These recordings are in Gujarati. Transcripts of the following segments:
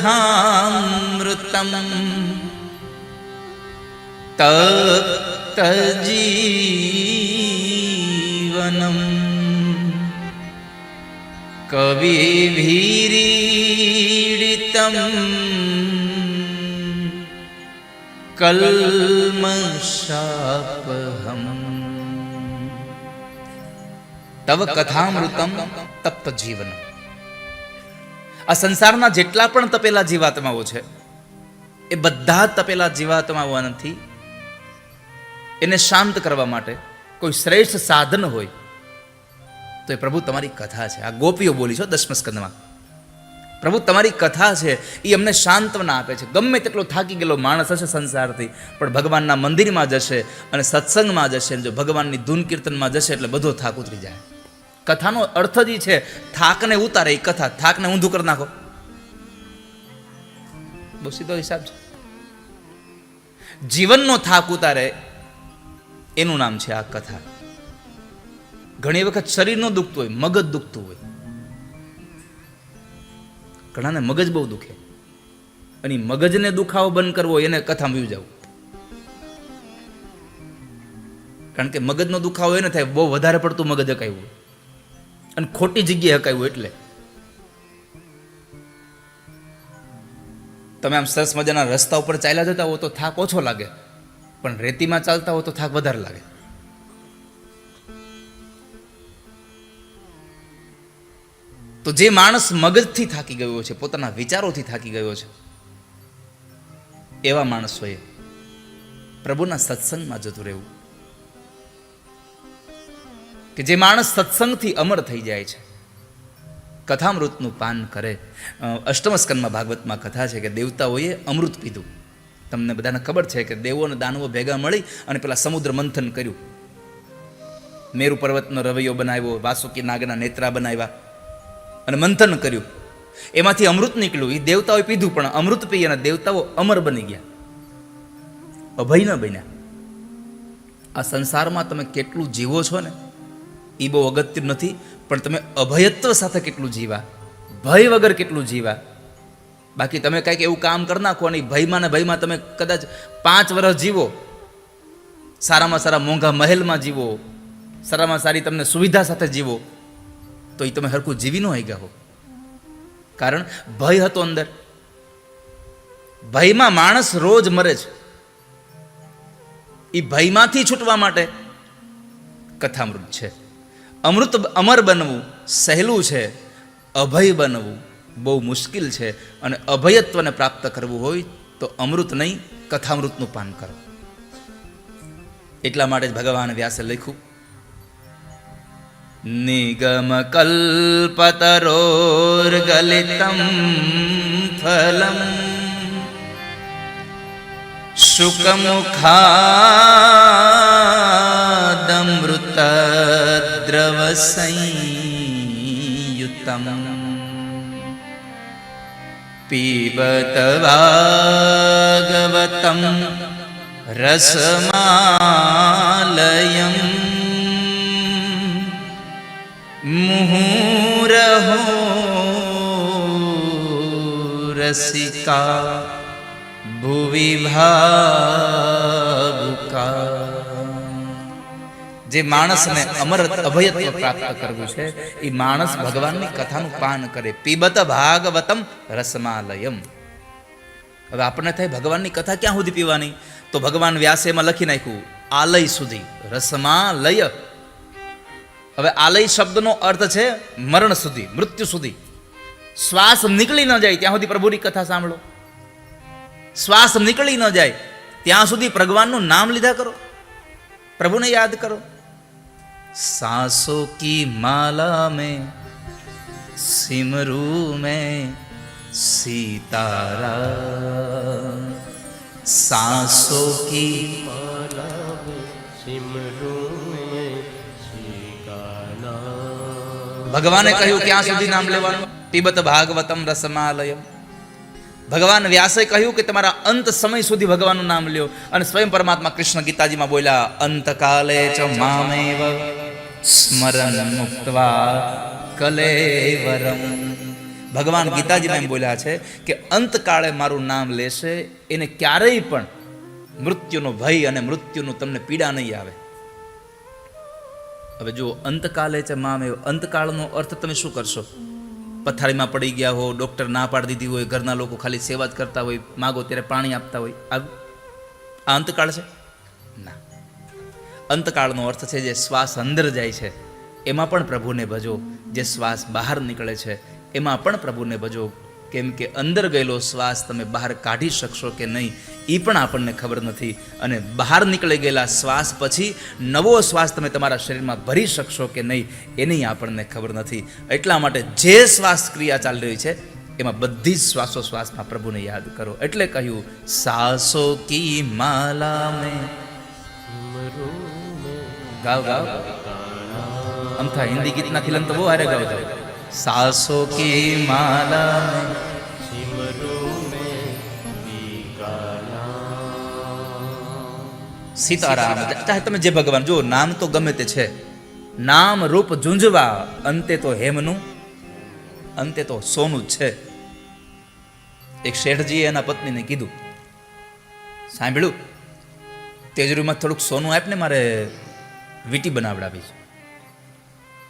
કથામૃતમ તપ્તજીવનમ કવિભીરીડિતમ કલ્મશાપહમ તવ કથામૃતમ તપ્ત જીવન આ સંસારના જેટલા પણ તપેલા જીવાત્માઓ છે, એ બધા તપેલા જીવાત્માઓ નથી એને શાંત કરવા માટે કોઈ શ્રેષ્ઠ સાધન હોય, તો એ પ્રભુ તમારી કથા છે. આ ગોપીઓ બોલી છો દસમ પ્રભુ તમારી કથા છે એ અમને સાંત્વના આપે છે. ગમે તેટલો થાકી ગયેલો માણસ હશે સંસારથી, પણ ભગવાનના મંદિરમાં જશે અને સત્સંગમાં જશે જો ભગવાનની ધૂન કીર્તનમાં જશે એટલે બધો થાક ઉતરી જાય. કથાનો અર્થ જ છે, થાકને ઉતારે એ કથા, થાકને ઊંધું કરી નાખો. બહુ સીધો હિસાબ છે. જીવનનો થાક ઉતારે, એનું નામ છે આ કથા. ઘણી વખત શરીર ન દુખતું હોય, મગજ દુખતું હોય. ઘણાને મગજ બહુ દુખે. અને મગજને દુખાવો બંધ કરવો એને કથામાં વ્યુ જવું કારણ કે મગજનો દુખાવો એને થાય, બહુ વધારે પડતું મગજ હોય. અને ખોટી જગ્યાએ હકાયું એટલે. તમે આમ સરસ મજાના રસ્તા ઉપર ચાલ્યા જતા હો તો થાક ઓછો લાગે. પણ રેતીમાં ચાલતા હો તો થાક વધારે લાગે. તો જે માણસ મગજથી થાકી ગયો છે, પોતાના વિચારોથી થાકી ગયો છે, એવા માણસોએ પ્રભુના સત્સંગમાં જતું રહેવું. કે જે માણસ સત્સંગથી અમર થઈ જાય છે. કથામૃતનું પાન કરે. અષ્ટમસ્કનમાં ભાગવતમાં કથા છે કે દેવતાઓએ અમૃત પીધું. તમને બધાને ખબર છે કે દેવો અને દાનવો ભેગા મળી અને પેલા સમુદ્ર મંથન કર્યું. મેરુ પર્વતનો રવૈયો બનાવ્યો, વાસુકી નાગના નેત્રા બનાવ્યા અને મંથન કર્યું. એમાંથી અમૃત નીકળ્યું. એ દેવતાઓએ પીધું, પણ અમૃત પી અને દેવતાઓ અમર બની ગયા. અભય ન બન્યા. આ સંસારમાં તમે કેટલું જીવો છો ને? એ બહુ અગત્ય નથી, પણ તમે અભયત્વ સાથે કેટલું જીવા? ભય વગર કેટલું જીવા? બાકી તમે કંઈક એવું કામ કરી નાખો અને ભયમાં ને ભયમાં તમે કદાચ પાંચ વર્ષ જીવો, સારામાં સારા મોંઘા મહેલમાં જીવો, સારામાં સારી તમને સુવિધા સાથે જીવો, તો એ તમે હરખું જીવી ન ગયા હો. કારણ ભય હતો અંદર. ભયમાં માણસ રોજ મરે છે. એ ભયમાંથી છૂટવા માટે કથામૃત છે. અમૃત અમર બનવું સહેલું છે, અભય બનવું બહુ મુશ્કેલ છે અને અભયત્વને પ્રાપ્ત કરવું હોય તો અમૃત નહીં, કથામૃતનું પાન કરો. એટલા માટે જ ભગવાન વ્યાસે લખ્યું, નિગમ કલ્પતરોર્ગલિતમ ફલમ શુકમુખાદમૃતદ્રવસંયુતમ પીબત ભાગવતમ રસમાલયમ મુહુરહો રસિકા ભુવિ ભાવુકા જે માણસને અમર અભયત્વ પ્રાપ્ત કરવું છે, એ માણસ ભગવાનની કથાનું પાન કરે. પીબત ભાગવતમ રસમાલયમ. હવે આપણને થાય ભગવાનની કથા ક્યાં સુધી પીવાની? તો ભગવાન વ્યાસે એમાં લખી નાખ્યું, આલય સુધી રસમાલય. હવે આલય શબ્દનો અર્થ છે મરણ સુધી, મૃત્યુ સુધી. શ્વાસ નીકળી ન જાય ત્યાં સુધી પ્રભુની કથા સાંભળો. શ્વાસ નીકળી ન જાય ત્યાં સુધી ભગવાનનું નામ લીધા કરો. પ્રભુને યાદ કરો. સાસો કી માલા મેં સિમરૂ મેં સીતારા સાસો કી ભગવાને કહ્યું ક્યાં સુધી નામ લેવાનું પિબત ભાગવતમ રસમાલયમ ભગવાન વ્યાસે કહ્યું કે તમારા અંત સમય સુધી ભગવાનનું નામ લ્યો. અને સ્વયં પરમાત્મા કૃષ્ણ ગીતાજીમાં બોલ્યા, અંતકાલે ચ મામેવ સ્મરણ મુક્તવા કલેવરમ. ભગવાન ગીતાજીમાં એમ બોલ્યા છે કે અંતકાળે મારું નામ લેશે, એને ક્યારેય પણ મૃત્યુનો ભય અને મૃત્યુનું તમને પીડા નહીં આવે. હવે જો અંતકાલે છે મામેવ, અંતકાળનો અર્થ તમે શું કરશો? પથારીમાં પડી ગયા હો ડૉક્ટર ના પાડી દીધી હોય, ઘરના લોકો ખાલી સેવા જ કરતા હોય, માગો ત્યારે પાણી આપતા હોય. આ આ અંતકાળ છે? ના. અંતકાળનો અર્થ છે જે શ્વાસ અંદર જાય છે, એમાં પણ પ્રભુને ભજો. જે શ્વાસ બહાર નીકળે છે, એમાં પણ પ્રભુને ભજો. કેમ કે અંદર ગયેલો શ્વાસ તમે બહાર કાઢી શકશો કે નહીં એ પણ આપણને ખબર નથી. અને બહાર નીકળી ગયેલા શ્વાસ પછી નવો શ્વાસ તમે તમારા શરીરમાં ભરી શકશો કે નહીં એની આપણને ખબર નથી. એટલા માટે જે શ્વાસ ક્રિયા ચાલી રહી છે એમાં બધી જ શ્વાસોશ્વાસમાં પ્રભુને યાદ કરો. એટલે કહ્યું સાસો કી માલા મેં ગાવ ગાવ. અમથા હિન્દી ગીતના ખિલન તો બહુ હારે ગાવ ગાવ. સાસો કી માલા મેં સીતારામ ચાહે તમે જે ભગવાન જો નામ તો ગમે તે છે. નામ રૂપ ઝુંઝવા અંતે તો હેમનું અંતે તો સોનું જ છે. એક શેઠજીએ એના પત્નીને કીધું સાંભળ્યું? તેજરીમાં થોડુંક સોનું આપ ને મારે વીટી બનાવડાવી છે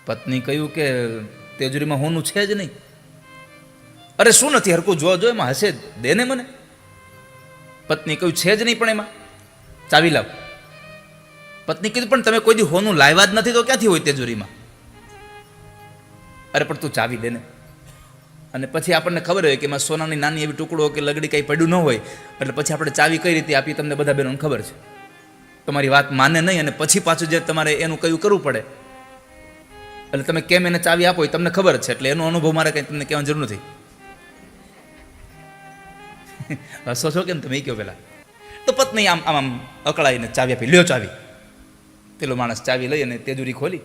પત્ની કહ્યું કે તેજરીમાં હોનું છે જ નહીં. અરે શું નથી હરકું જો જો એમાં હશે. દે ને મને? પત્ની કહ્યું, છે જ નહીં પણ એમાં. ચાવી લાવ. પત્ની કીધું, પણ તમે કોઈ દી હોનું લાવ્યા જ નથી તો ક્યાંથી હોય તેજુરીમાં? અરે, પણ તું ચાવી દે ને. અને પછી આપણને ખબર હોય કે એમાં સોનાની નાની એવી ટુકડો કે લગડી કંઈ પડ્યું ન હોય, એટલે પછી આપણે ચાવી કઈ રીતે આપી તમને બધા બહેનોને ખબર છે. તમારી વાત માને નહીં અને પછી પાછું જે તમારે એનું કયું કરવું પડે એટલે તમે કેમ એને ચાવી આપો એ તમને ખબર છે, એટલે એનો અનુભવ મારે કંઈ તમને કહેવાની જરૂર નથી. હસો છો કેમ તમે કહો પેલા. તો પત્ની આમ આમ આમ અકળાઈને ચાવી આપી, લ્યો ચાવી. પેલો માણસ ચાવી લઈ અને તેજુરી ખોલી.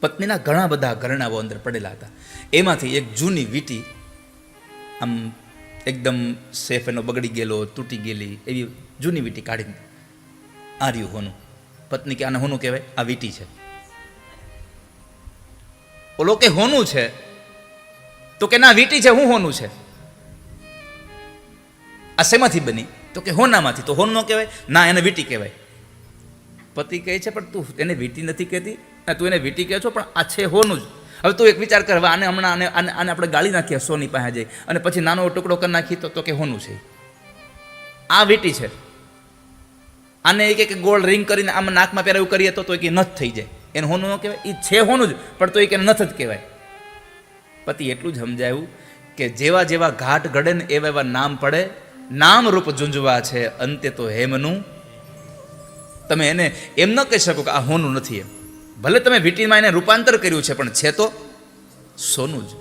પત્નીના ઘણા બધા ઘરણાઓ અંદર પડેલા હતા. એમાંથી એક જૂની વીટી આમ એકદમ સેફ એનો બગડી ગયેલો, તૂટી ગયેલી એવી જૂની વીટી કાઢીને આર્યું હોનું. પત્ની કે આને હોનું કહેવાય? આ વીટી છે. ઓલો કે હોનું છે? તો કે ના, વીટી છે, હું હોનું છે? આ શેમાંથી બની? તો કે હોનામાંથી. તો હોન ન કહેવાય, ના, એને વીટી કહેવાય. પતિ કહે છે, પણ તું એને વીટી નથી કહેતી? તું એને વીટી કહે છો, પણ આ છે હોનું જ. હવે તું એક વિચાર કર આને હમણાં આને આને આપણે ગાળી નાખીએ સોની પાસે જઈ. અને પછી નાનો ટુકડો કરી નાખી તો તો કે હોનું છે. આ વીટી છે. આને એક એક ગોળ રિંગ કરીને આમાં નાકમાં પહેરાવું કરીએ તો તો કે નથ થઈ જાય. એને હોનું ન કહેવાય એ છે હોનું જ, પણ તો એ કે નથ જ કહેવાય. પતિ એટલું જ સમજાયું કે જેવા જેવા ઘાટ ઘડે ને એવા એવા નામ પડે, નામ રૂપ ઝુંઝવા છે અંતે તો હેમનું. તમે એને એમ ન કહી શકો કે આ હોનું નથી એમ. ભલે તમે વીટીમાં એને રૂપાંતર કર્યું છે, પણ છે તો સોનું જ.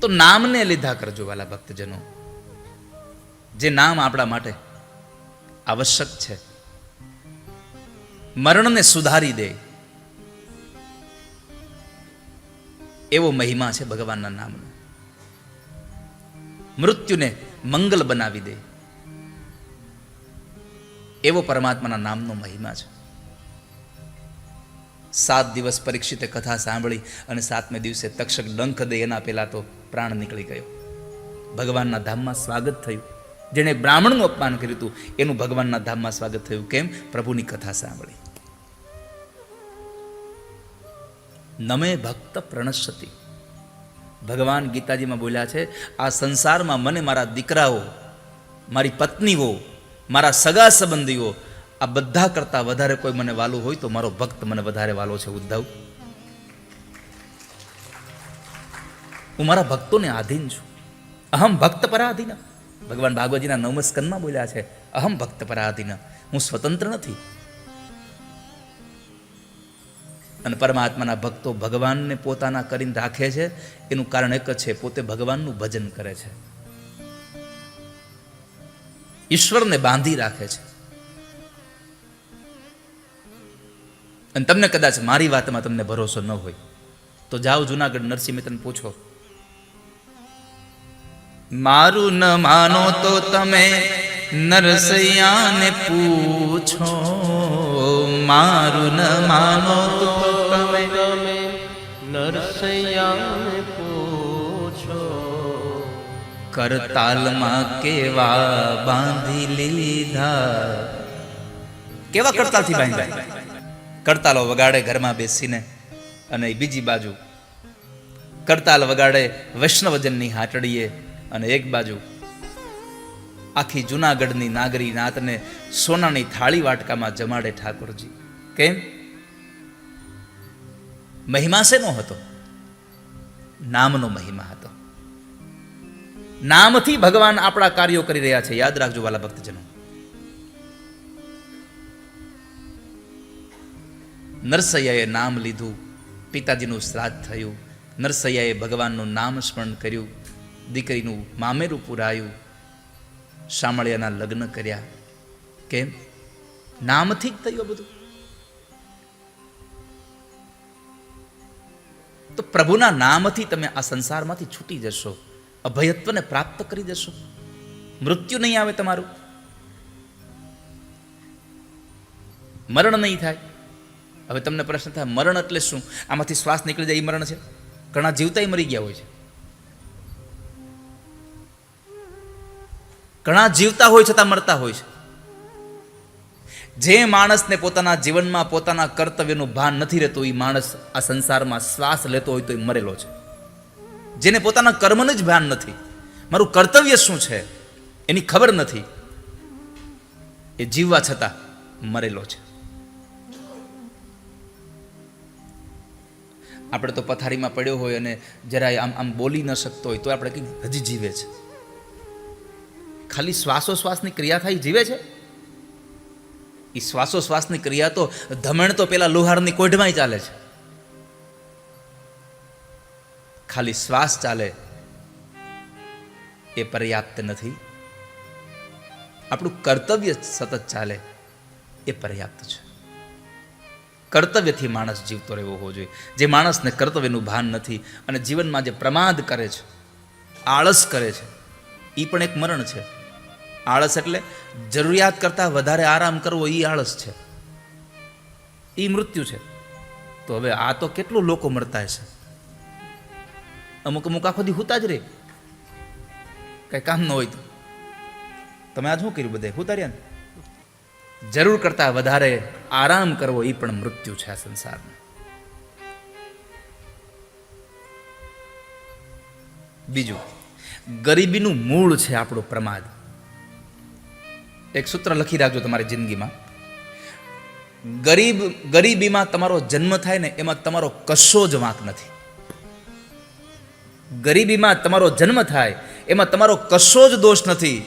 તો નામને લીધા કરજો, વાલા ભક્તજનો. જે નામ આપણા માટે આવશ્યક છે. મરણને સુધારી દે. એવો મહિમા છે ભગવાનના નામનો. મૃત્યુને મંગલ બનાવી દે. એવો પરમાત્માના નામનો મહિમા છે. સાત દિવસ પરીક્ષિતે કથા સાંભળી અને સાતમે દિવસે તક્ષક ડંખ દે એના પહેલા તો પ્રાણ નીકળી ગયો. ભગવાનના ધામમાં સ્વાગત થયું. જેણે બ્રાહ્મણનું અપમાન કર્યું હતું, એનું ભગવાનના ધામમાં સ્વાગત થયું. કેમ? પ્રભુની કથા સાંભળી. નમે ભક્ત પ્રણશતી ભગવાન ગીતાજીમાં બોલ્યા છે, આ સંસારમાં મને મારા દીકરાઓ, મારી પત્નીઓ, મારા સગા સંબંધીઓ, આ બધા કરતાં વધારે કોઈ મને વાલું હોય તો મારો ભક્ત મને વધારે વાલો છે, ઉદ્ધવ. હું મારા ભક્તોને આધીન છું. અહમ ભક્ત પરાધીન. ભગવાન ભાગવતજીના નવમ સ્કંદમાં બોલ્યા છે, અહમ ભક્ત પરાધીન, હું સ્વતંત્ર નથી. અને પરમાત્માના ભક્તો ભગવાનને પોતાના કરીને રાખે છે, એનું કારણ એક છે, પોતે ભગવાનનું ભજન કરે છે. ઈશ્વરને બાંધી રાખે છે. અને તમને કદાચ મારી વાતમાં તમને ભરોસો ન હોય, તો જાઓ જુનાગઢ નરસિંહ મહેતાને પૂછો મારું ન માનો તો તમે નરસૈયાને પૂછો. મારું ન માનો તો તમે નરસૈયાને પૂછો. કરતાલમાં કેવા બાંધી લીધા? કેવા કરતાલથી બાંધ્યા? કરતાલો વગાડે ઘરમાં બેસીને અને બીજી બાજુ કરતાલ વગાડે વૈષ્ણવજનની હાટડીએ અને એક બાજુ આખી જુનાગઢની નાગરી નાતને સોનાની થાળી વાટકામાં જમાડે ઠાકોરજી. કેમ? મહિમા શેનો હતો? નામનો મહિમા હતો. નામથી ભગવાન આપણા કાર્યો કરી રહ્યા છે. યાદ રાખજો વાલા ભક્તજનો. નરસૈયાએ નામ લીધું, પિતાજીનું શ્રાદ્ધ થયું, નરસૈયાએ ભગવાનનું નામ સ્મરણ કર્યું દીકરીનું મામેરું પુરાયું શામળિયાના લગ્ન કર્યા. કેમ? નામથી જ થયું બધું. તો પ્રભુના નામથી તમે આ સંસારમાંથી છૂટી જશો. અભયત્વને પ્રાપ્ત કરી જશો. મૃત્યુ નહીં આવે તમારું. મરણ નહીં થાય. હવે તમને પ્રશ્ન થાય, મરણ એટલે શું? આમાંથી શ્વાસ નીકળી જાય એ મરણ છે. ઘણા જીવતાય મરી ગયા હોય છે. ઘણા જીવતા હોય છતાં મરતા હોય છે. જે માણસને પોતાના જીવનમાં પોતાના કર્તવ્યનું ભાન નથી રહેતું એ માણસ આ સંસારમાં શ્વાસ લેતો હોય તો એ મરેલો છે. જેને પોતાના કર્મનું જ ભાન નથી. મારું કર્તવ્ય શું છે, એની ખબર નથી. એ જીવવા છતાં મરેલો છે. આપણે તો પથારીમાં પડ્યો હોય અને જરાય આમ આમ બોલી ન શકતો હોય, તો આપણે કંઈક હજી જીવે છે. ખાલી શ્વાસોશ્વાસની ક્રિયા થાય, જીવે છે? એ શ્વાસોશ્વાસની ક્રિયા તો ધમણ તો પેલા લોહારની કોઢમાં ચાલે છે. ખાલી શ્વાસ ચાલે, એ પર્યાપ્ત નથી. આપણું કર્તવ્ય સતત ચાલે, એ પર્યાપ્ત છે. કર્તવ્યથી માણસ જીવતો રહેવો હોવો જોઈએ. જે માણસને કર્તવ્યનું ભાન નથી અને જીવનમાં જે પ્રમાદ કરે છે, આળસ કરે છે એ પણ એક મરણ છે. આળસ એટલે જરૂરિયાત કરતાં વધારે આરામ કરવો એ આળસ છે. એ મૃત્યુ છે. તો હવે આ તો કેટલું લોકો મરતા હશે? અમુક અમુક આખો દી હુતા જ રે. કઈ કામ ન હોય તો. તમે આ શું કર્યું બધે હુતાર્યા ને? જરૂર કરતાં વધારે આરામ કરવો એ પણ મૃત્યુ છે આ સંસારમાં. બીજું, ગરીબીનું મૂળ છે આપણો પ્રમાદ. એક સૂત્ર લખી રાખજો તમારી જિંદગીમાં. ગરીબ, ગરીબીમાં તમારો જન્મ થાય ને એમાં તમારો કશો જ વાંક નથી. ગરીબીમાં તમારો જન્મ થાય, એમાં તમારો કશો જ દોષ નથી.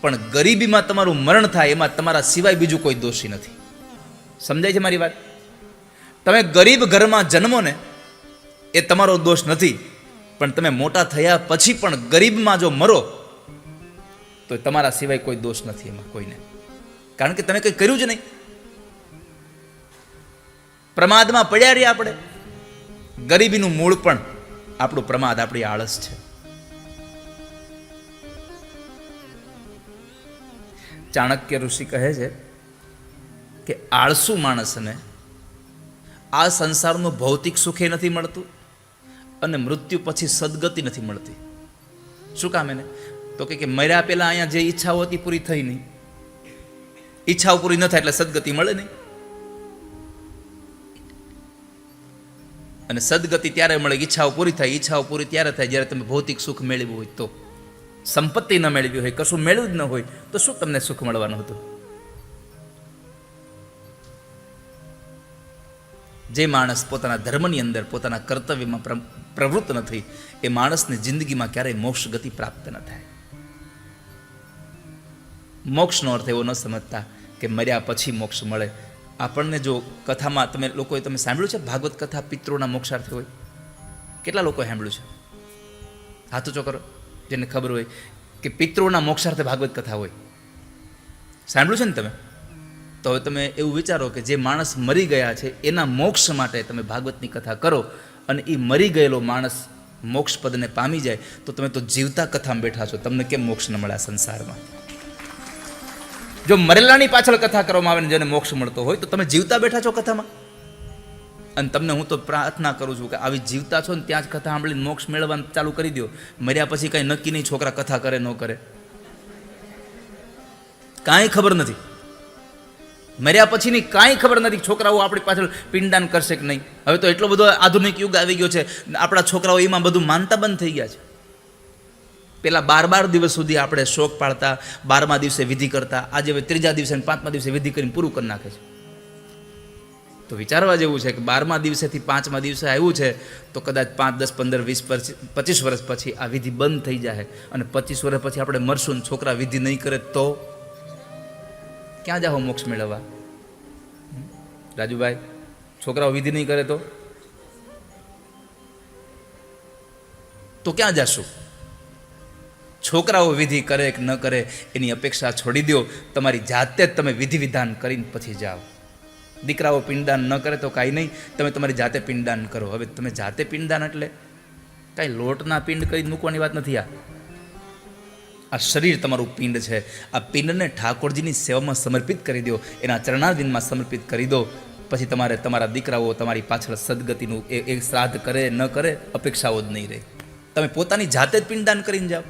પણ ગરીબીમાં તમારું મરણ થાય, એમાં તમારા સિવાય બીજું કોઈ દોષી નથી. સમજાય છે મારી વાત? તમે ગરીબ ઘરમાં જન્મો ને, એ તમારો દોષ નથી. પણ તમે મોટા થયા પછી પણ ગરીબમાં જો મરો તો તમારા સિવાય કોઈ દોષ નથી એમાં, કોઈને. કારણ કે તમે કંઈ કર્યું જ નહીં. પ્રમાદમાં પડ્યા રહ્યા આપણે. ગરીબીનું મૂળ પણ આપણું પ્રમાદ, આપણી આળસ છે. ચાણક્ય ઋષિ કહે છે કે આળસુ માણસને આ સંસારનું ભૌતિક સુખે નથી મળતું અને મૃત્યુ પછી સદગતિ નથી મળતી. શું કામ એને? તો કે મર્યા પહેલા અહીંયા જે ઈચ્છાઓ હતી પૂરી થઈ નહીં. ઈચ્છાઓ પૂરી ન થાય એટલે સદગતિ મળે નહીં. અને સદગતિ ત્યારે મળે ઈચ્છાઓ પૂરી થાય. ઈચ્છાઓ પૂરી ત્યારે થાય જ્યારે તમે ભૌતિક સુખ મેળવ્યું હોય તો. સંપત્તિ ન મેળવી હોય, કશું મેળવ્યું જ ન હોય, તો શું તમને સુખ મળવાનું હતું? જે માણસ પોતાના ધર્મની અંદર, પોતાના કર્તવ્યમાં પ્ર- પ્રવૃત્ત નથી, એ માણસની જિંદગીમાં ક્યારેય મોક્ષ ગતિ પ્રાપ્ત ન થાય. મોક્ષનો અર્થ એવો ન સમજતા કે મર્યા પછી મોક્ષ મળે. આપણને જો કથામાં તમે લોકોએ તમે સાંભળ્યું છે ભાગવત કથા પિતૃના મોક્ષાર્થે હોય? કેટલા લોકોએ સાંભળ્યું છે? હાથો ચો કરો જેને ખબર હોય કે પિતૃના મોક્ષાર્થે ભાગવત કથા હોય. સાંભળ્યું છે ને તમે? તો હવે તમે એવું વિચારો કે જે માણસ મરી ગયા છે, એના મોક્ષ માટે તમે ભાગવતની કથા કરો અને એ મરી ગયેલો માણસ મોક્ષ પદને પામી જાય, તો તમે તો જીવતા કથામાં બેઠા છો. તમને કેમ મોક્ષ ન મળ્યા સંસારમાં? જો મરેલાની પાછળ કથા કરવામાં આવે ને જેને મોક્ષ મળતો હોય, તો તમે જીવતા બેઠા છો કથામાં? અને તમને હું તો પ્રાર્થના કરું છું કે આવી જીવતા છો ને ત્યાં જ કથા સાંભળીને મોક્ષ મેળવવાનું ચાલુ કરી દો મર્યા પછી કાંઈ નક્કી નહીં છોકરા કથા કરે, ન કરે. કાંઈ ખબર નથી. મર્યા પછીની કાંઈ ખબર નથી છોકરાઓ આપણી પાછળ પિંડદાન કરશે કે નહીં. હવે તો એટલો બધો આધુનિક યુગ આવી ગયો છે. આપણા છોકરાઓ એમાં બધું માનતા બંધ થઈ ગયા છે. પેલા બાર બાર દિવસ સુધી આપણે શોક પાડતા, બારમા દિવસે વિધિ કરતા, આજે હવે ત્રીજા દિવસે અને પાંચમા દિવસે વિધિ કરીને પૂરું કરી નાખે છે. તો વિચારવા જેવું છે કે બારમા દિવસેથી પાંચમા દિવસે આવ્યું છે, તો કદાચ પાંચ, દસ, પંદર, વીસ પચીસ વર્ષ પછી આ વિધિ બંધ થઈ જાય અને પચીસ વર્ષ પછી આપણે મરશું ને છોકરા વિધિ નહીં કરે તો? ક્યાં જાઓ મોક્ષ મેળવવા? રાજુભાઈ, છોકરાઓ વિધિ નહીં કરે તો? તો ક્યાં જાશું? છોકરાઓ વિધિ કરે કે ન કરે એની અપેક્ષા છોડી દો. તમારી જાતે જ તમે વિધિ વિધાન કરીને પછી જાઓ. દીકરાઓ પિંડદાન ન કરે તો કાંઈ નહીં. તમે તમારી જાતે પિંડદાન કરો. હવે તમે જાતે પિંડદાન એટલે કાંઈ લોટના પિંડ કરી મૂકવાની વાત નથી આ. આ શરીર તમારું પિંડ છે. આ પિંડને ઠાકોરજીની સેવામાં સમર્પિત કરી દો. એના ચરણાદિનમાં સમર્પિત કરી દો. પછી તમારે તમારા દીકરાઓ તમારી પાછળ સદગતિનું એ શ્રાદ્ધ કરે ન કરે અપેક્ષાઓ જ નહીં રહે. તમે પોતાની જાતે જ પિંડદાન કરીને જાઓ.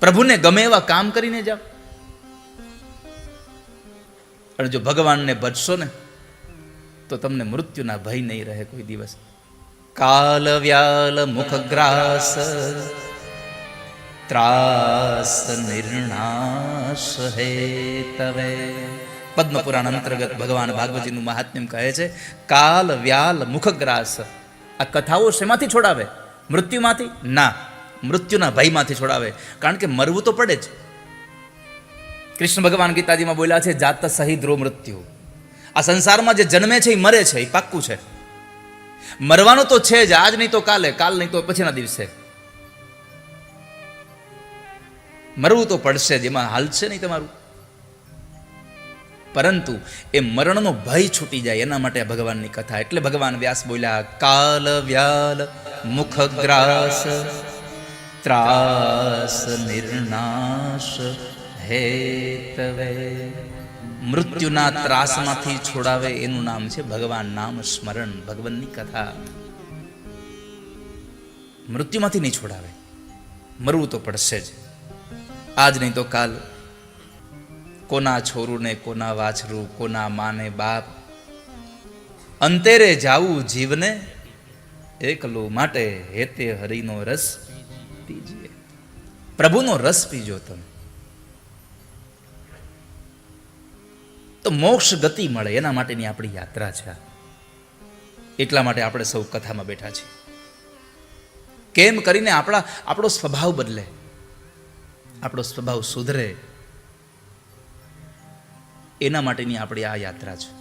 પ્રભુને ગમે એવા કામ કરીને જાઓ. અને જો ભગવાનને ભજશો ને, તો તમને મૃત્યુના ભય નહીં રહે કોઈ દિવસ. કાલ વ્યાલ મુખગ્રાસ ત્રાસ નિર્ણાશ હે તવે. પદ્મપુરાણ અંતર્ગત ભગવાન ભાગવતીનું મહાત્મ્ય કહે છે, કાલ વ્યાલ મુખગ્રાસ આ કથાઓ શેમાંથી છોડાવે? મૃત્યુમાંથી? ના. મૃત્યુના ભયમાંથી છોડાવે. કારણ કે મરવું તો પડે જ. કૃષ્ણ ભગવાન ગીતાજીમાં બોલ્યા છે, જાત સહી ધ્રુવ મૃત્યુ. આ સંસારમાં જે જન્મે છે, એ મરે છે, એ પાક્કું છે. મરવાનું તો છે જ, આજ નહીં તો કાલે, કાલ નહીં તો પછીના દિવસે. મરવું તો પડશે જ, એમાં હાલશે નહીં તમારું. પરંતુ એ મરણનો ભય છૂટી જાય, એના માટે ભગવાનની કથા. એટલે ભગવાન વ્યાસ બોલ્યા, કાલ વ્યાલ મુખગ્રાસ ત્રાસ નિર્નાશ હેતવે મૃત્યુના ત્રાસમાંથી છોડાવે એનું નામ છે ભગવાન નામ સ્મરણ ભગવાનની કથા મૃત્યુમાંથી નહીં છોડાવે મરવું તો પડશે જ આજ નહીં તો કાલ કોના છોરું ને કોના વાછરું કોના માને બાપ અંતેરે જાવું જીવને એકલું માટે હેતે હરિનો રસ પીજીએ. પ્રભુનો રસ પીજો તમે. તો મોક્ષ ગતિ મળે, એના માટેની આપણી યાત્રા છે. એટલા માટે આપણે સૌ કથામાં બેઠા છીએ. કેમ કરીને આપણા, આપણો સ્વભાવ બદલે. આપણો સ્વભાવ સુધરે. એના માટેની આપણી આ યાત્રા છે.